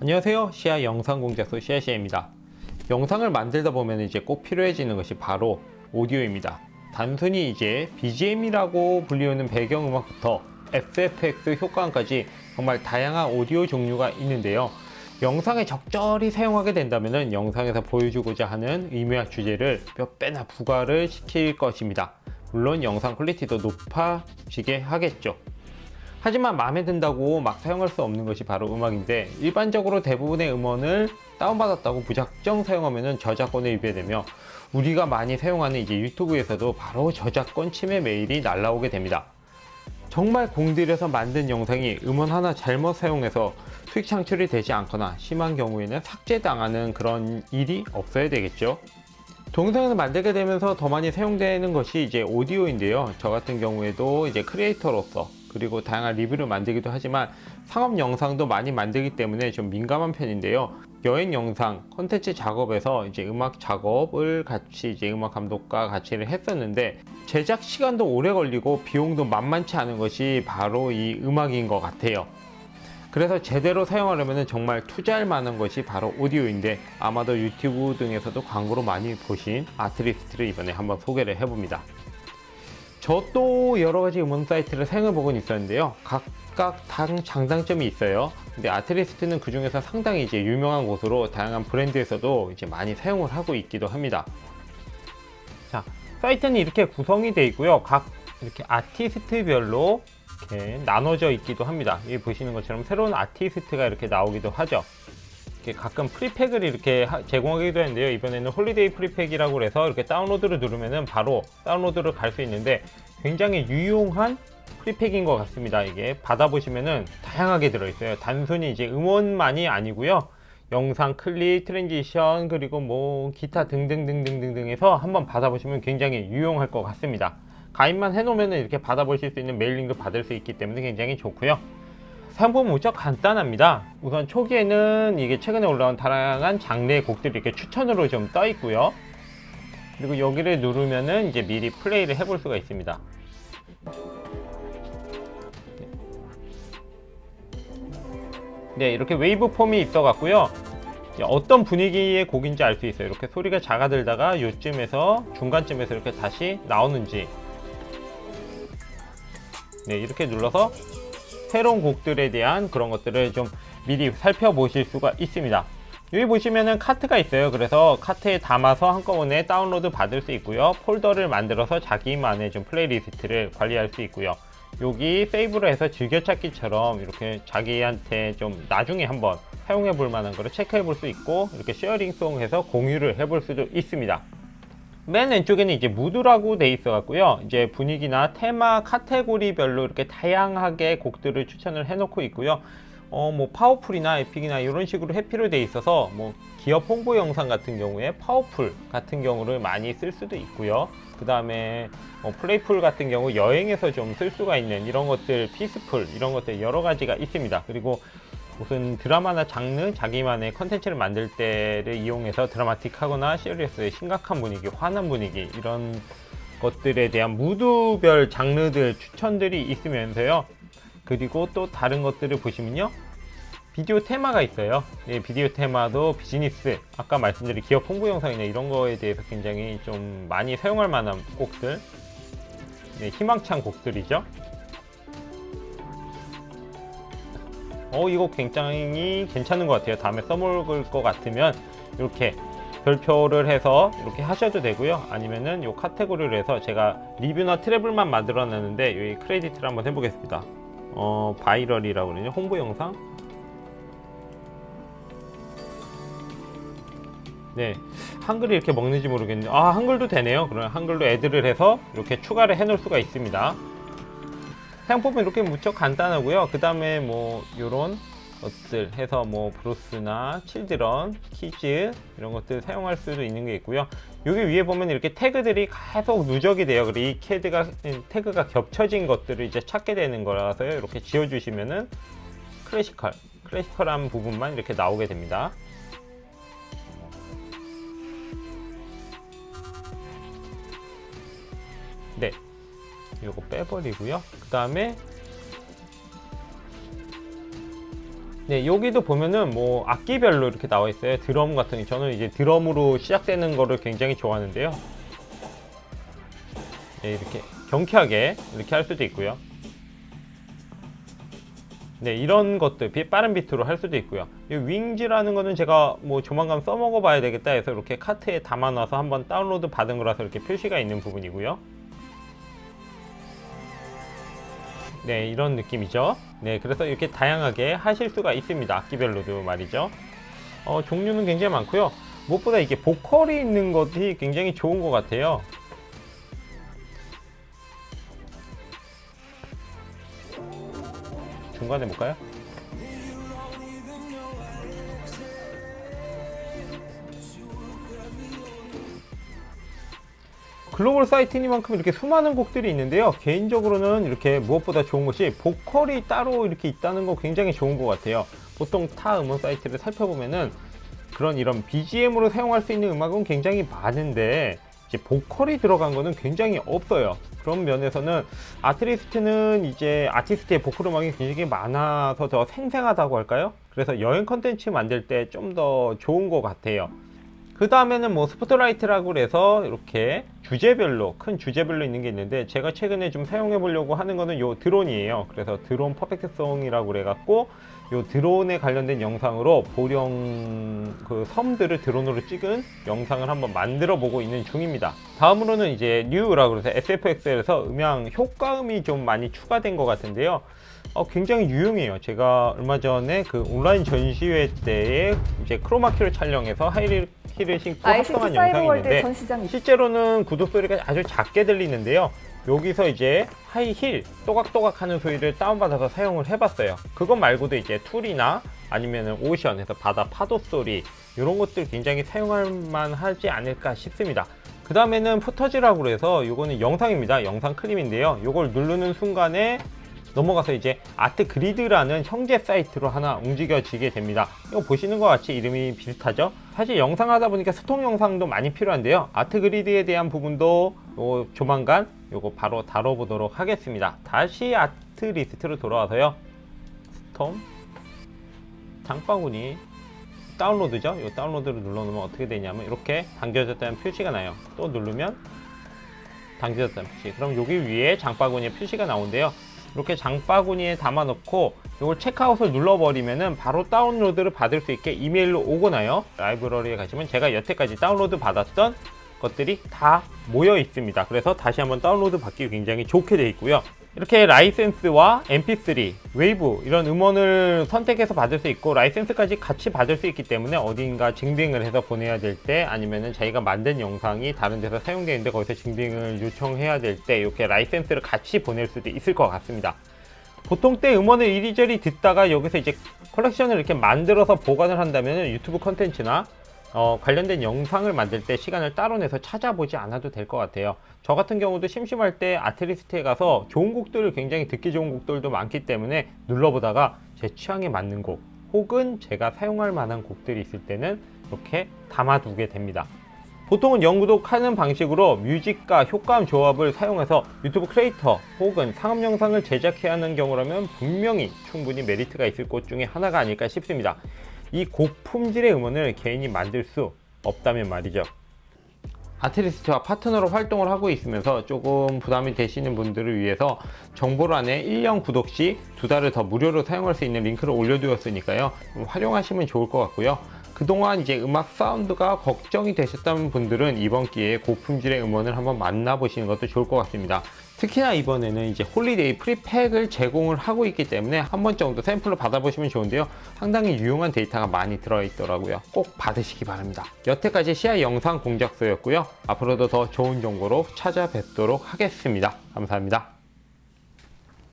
안녕하세요. 시아 영상공작소 시아시아입니다. 영상을 만들다 보면 이제 꼭 필요해지는 것이 바로 오디오입니다. 단순히 이제 BGM이라고 불리우는 배경음악부터 SFX 효과음까지 정말 다양한 오디오 종류가 있는데요. 영상에 적절히 사용하게 된다면 영상에서 보여주고자 하는 의미와 주제를 몇 배나 부과를 시킬 것입니다. 물론 영상 퀄리티도 높아지게 하겠죠. 하지만 마음에 든다고 막 사용할 수 없는 것이 바로 음악인데 일반적으로 대부분의 음원을 다운받았다고 무작정 사용하면 저작권에 위배되며 우리가 많이 사용하는 이제 유튜브에서도 바로 저작권 침해 메일이 날라오게 됩니다. 정말 공들여서 만든 영상이 음원 하나 잘못 사용해서 수익 창출이 되지 않거나 심한 경우에는 삭제당하는 그런 일이 없어야 되겠죠. 동영상을 만들게 되면서 더 많이 사용되는 것이 이제 오디오인데요. 저 같은 경우에도 이제 크리에이터로서 그리고 다양한 리뷰를 만들기도 하지만 상업 영상도 많이 만들기 때문에 좀 민감한 편인데요. 여행 영상 콘텐츠 작업에서 이제 음악 작업을 같이 이제 음악 감독과 같이 했었는데 제작 시간도 오래 걸리고 비용도 만만치 않은 것이 바로 이 음악인 것 같아요. 그래서 제대로 사용하려면 정말 투자할 만한 것이 바로 오디오인데 아마도 유튜브 등에서도 광고로 많이 보신 아트리스트를 이번에 한번 소개를 해봅니다. 저 또 여러 가지 음원 사이트를 사용해 보곤 있었는데요. 각각 당 장단점이 있어요. 근데 아트리스트는 그 중에서 상당히 이제 유명한 곳으로 다양한 브랜드에서도 이제 많이 사용을 하고 있기도 합니다. 자, 사이트는 이렇게 구성이 되어 있고요. 각 이렇게 아티스트별로 이렇게 나눠져 있기도 합니다. 여기 보시는 것처럼 새로운 아티스트가 이렇게 나오기도 하죠. 가끔 프리팩을 이렇게 하- 제공하기도 했는데요. 이번에는 홀리데이 프리팩이라고 해서 이렇게 다운로드를 누르면은 바로 다운로드를 갈 수 있는데 굉장히 유용한 프리팩인 것 같습니다. 이게 받아보시면은 다양하게 들어있어요. 단순히 이제 음원만이 아니고요. 영상 클립, 트랜지션, 그리고 뭐 기타 등등등등등등 해서 한번 받아보시면 굉장히 유용할 것 같습니다. 가입만 해놓으면 이렇게 받아보실 수 있는 메일링도 받을 수 있기 때문에 굉장히 좋고요. 사용법은 무척 간단합니다. 우선 초기에는 이게 최근에 올라온 다양한 장르의 곡들이 이렇게 추천으로 좀 떠 있고요. 그리고 여기를 누르면은 이제 미리 플레이를 해볼 수가 있습니다. 네, 이렇게 웨이브 폼이 있어 갖고요. 어떤 분위기의 곡인지 알 수 있어요. 이렇게 소리가 작아들다가 요쯤에서 중간쯤에서 이렇게 다시 나오는지. 네, 이렇게 눌러서 새로운 곡들에 대한 그런 것들을 좀 미리 살펴보실 수가 있습니다. 여기 보시면은 카트가 있어요. 그래서 카트에 담아서 한꺼번에 다운로드 받을 수 있고요. 폴더를 만들어서 자기만의 좀 플레이리스트를 관리할 수 있고요. 여기 세이브를 해서 즐겨찾기처럼 이렇게 자기한테 좀 나중에 한번 사용해 볼 만한 거를 체크해 볼 수 있고 이렇게 쉐어링송 해서 공유를 해 볼 수도 있습니다. 맨 왼쪽에는 이제 무드라고 돼 있어 갖고요. 이제 분위기나 테마 카테고리별로 이렇게 다양하게 곡들을 추천을 해 놓고 있고요. 어, 뭐 파워풀이나 에픽이나 이런 식으로 해피로 돼 있어서 뭐 기업 홍보 영상 같은 경우에 파워풀 같은 경우를 많이 쓸 수도 있고요. 그 다음에 뭐 플레이풀 같은 경우 여행에서 좀 쓸 수가 있는 이런 것들 피스풀 이런 것들 여러 가지가 있습니다. 그리고 무슨 드라마나 장르 자기만의 컨텐츠를 만들 때를 이용해서 드라마틱하거나 시리어스의 심각한 분위기, 화난 분위기 이런 것들에 대한 무드별 장르들 추천들이 있으면서요. 그리고 또 다른 것들을 보시면요. 비디오 테마가 있어요. 네, 비디오 테마도 비즈니스, 아까 말씀드린 기업 홍보 영상이나 이런 거에 대해서 굉장히 좀 많이 사용할 만한 곡들, 네, 희망찬 곡들이죠. 어, 이거 굉장히 괜찮은 것 같아요. 다음에 써먹을 것 같으면 이렇게 별표를 해서 이렇게 하셔도 되고요. 아니면은 이 카테고리를 해서 제가 리뷰나 트래블만 만들어 놨는데 여기 크레디트를 한번 해보겠습니다. 어, 바이럴이라고 그러죠. 홍보 영상. 네. 한글이 이렇게 먹는지 모르겠는데, 아, 한글도 되네요. 그럼 한글로 애드를 해서 이렇게 추가를 해 놓을 수가 있습니다. 사용법은 이렇게 무척 간단하고요. 그 다음에 뭐 요런 것들 해서 뭐 브루스나 칠드런, 키즈 이런 것들 사용할 수도 있는 게 있고요. 여기 위에 보면 이렇게 태그들이 계속 누적이 돼요. 그리고 이 캐드가 태그가 겹쳐진 것들을 이제 찾게 되는 거라서요. 이렇게 지워주시면은 클래시컬, 클래시컬한 부분만 이렇게 나오게 됩니다. 네, 요거 빼버리고요. 그 다음에 네, 여기도 보면은 뭐 악기별로 이렇게 나와 있어요. 드럼 같은 게 저는 이제 드럼으로 시작되는 거를 굉장히 좋아하는데요. 네, 이렇게 경쾌하게 이렇게 할 수도 있고요. 네, 이런 것들 비- 빠른 비트로 할 수도 있고요. 이 윙즈라는 거는 제가 뭐 조만간 써먹어 봐야 되겠다 해서 이렇게 카트에 담아놔서 한번 다운로드 받은 거라서 이렇게 표시가 있는 부분이고요. 네, 이런 느낌이죠. 네, 그래서 이렇게 다양하게 하실 수가 있습니다. 악기별로도 말이죠. 어, 종류는 굉장히 많고요. 무엇보다 이게 보컬이 있는 것이 굉장히 좋은 것 같아요. 중간에 볼까요? 글로벌 사이트니만큼 이렇게 수많은 곡들이 있는데요. 개인적으로는 이렇게 무엇보다 좋은 것이 보컬이 따로 이렇게 있다는 거 굉장히 좋은 것 같아요. 보통 타 음원 사이트를 살펴보면은 그런 이런 BGM으로 사용할 수 있는 음악은 굉장히 많은데 이제 보컬이 들어간 거는 굉장히 없어요. 그런 면에서는 아트리스트는 이제 아티스트의 보컬 음악이 굉장히 많아서 더 생생하다고 할까요? 그래서 여행 컨텐츠 만들 때 좀 더 좋은 것 같아요. 그 다음에는 뭐 스포트라이트라고 그래서 이렇게 주제별로 큰 주제별로 있는 게 있는데 제가 최근에 좀 사용해 보려고 하는 거는 요 드론이에요. 그래서 드론 퍼펙트송이라고 그래 갖고 요 드론에 관련된 영상으로 보령 그 섬들을 드론으로 찍은 영상을 한번 만들어 보고 있는 중입니다. 다음으로는 이제 뉴라고 그래서 SFXL에서 음향 효과음이 좀 많이 추가된 것 같은데요 어, 굉장히 유용해요. 제가 얼마 전에 그 온라인 전시회 때에 이제 크로마키를 촬영해서 하이힐을 신고 합성한 영상이 있는데 전시장 실제로는 구독 소리가 아주 작게 들리는데요. 여기서 이제 하이힐 또각또각 하는 소리를 다운받아서 사용을 해봤어요. 그것 말고도 이제 툴이나 아니면 오션에서 바다 파도 소리 이런 것들 굉장히 사용할 만하지 않을까 싶습니다. 그 다음에는 푸터지라고 해서 이거는 영상입니다. 영상 클립인데요. 이걸 누르는 순간에 넘어가서 이제 아트 그리드라는 형제 사이트로 하나 움직여지게 됩니다. 이거 보시는 것 같이 이름이 비슷하죠? 사실 영상 하다 보니까 스톡 영상도 많이 필요한데요. 아트 그리드에 대한 부분도 요 조만간 요거 바로 다뤄보도록 하겠습니다. 다시 아트 리스트로 돌아와서요. 스톰 장바구니 다운로드죠? 이 다운로드를 눌러놓으면 어떻게 되냐면 이렇게 당겨졌다는 표시가 나요. 또 누르면 당겨졌다는 표시. 그럼 여기 위에 장바구니의 표시가 나오는데요. 이렇게 장바구니에 담아놓고 이걸 체크아웃을 눌러버리면은 바로 다운로드를 받을 수 있게 이메일로 오거나요. 라이브러리에 가시면 제가 여태까지 다운로드 받았던 것들이 다 모여 있습니다. 그래서 다시 한번 다운로드 받기 굉장히 좋게 되어 있고요. 이렇게 라이센스와 mp3, 웨이브 이런 음원을 선택해서 받을 수 있고 라이센스까지 같이 받을 수 있기 때문에 어딘가 증빙을 해서 보내야 될 때 아니면은 자기가 만든 영상이 다른 데서 사용되는데 거기서 증빙을 요청해야 될 때 이렇게 라이센스를 같이 보낼 수도 있을 것 같습니다. 보통 때 음원을 이리저리 듣다가 여기서 이제 컬렉션을 이렇게 만들어서 보관을 한다면 유튜브 컨텐츠나 어, 관련된 영상을 만들 때 시간을 따로 내서 찾아보지 않아도 될 것 같아요. 저 같은 경우도 심심할 때 아트리스트에 가서 좋은 곡들을 굉장히 듣기 좋은 곡들도 많기 때문에 눌러보다가 제 취향에 맞는 곡 혹은 제가 사용할 만한 곡들이 있을 때는 이렇게 담아두게 됩니다. 보통은 영구독하는 방식으로 뮤직과 효과음 조합을 사용해서 유튜브 크리에이터 혹은 상업 영상을 제작해야 하는 경우라면 분명히 충분히 메리트가 있을 것 중에 하나가 아닐까 싶습니다. 이 고품질의 음원을 개인이 만들 수 없다면 말이죠. 아티리스트와 파트너로 활동을 하고 있으면서 조금 부담이 되시는 분들을 위해서 정보란에 1년 구독 시 두 달을 더 무료로 사용할 수 있는 링크를 올려두었으니까요. 좀 활용하시면 좋을 것 같고요. 그동안 이제 음악 사운드가 걱정이 되셨던 분들은 이번 기회에 고품질의 음원을 한번 만나보시는 것도 좋을 것 같습니다. 특히나 이번에는 이제 홀리데이 프리팩을 제공을 하고 있기 때문에 한 번 정도 샘플로 받아보시면 좋은데요. 상당히 유용한 데이터가 많이 들어있더라고요. 꼭 받으시기 바랍니다. 여태까지 시야 영상 공작소였고요. 앞으로도 더 좋은 정보로 찾아뵙도록 하겠습니다. 감사합니다.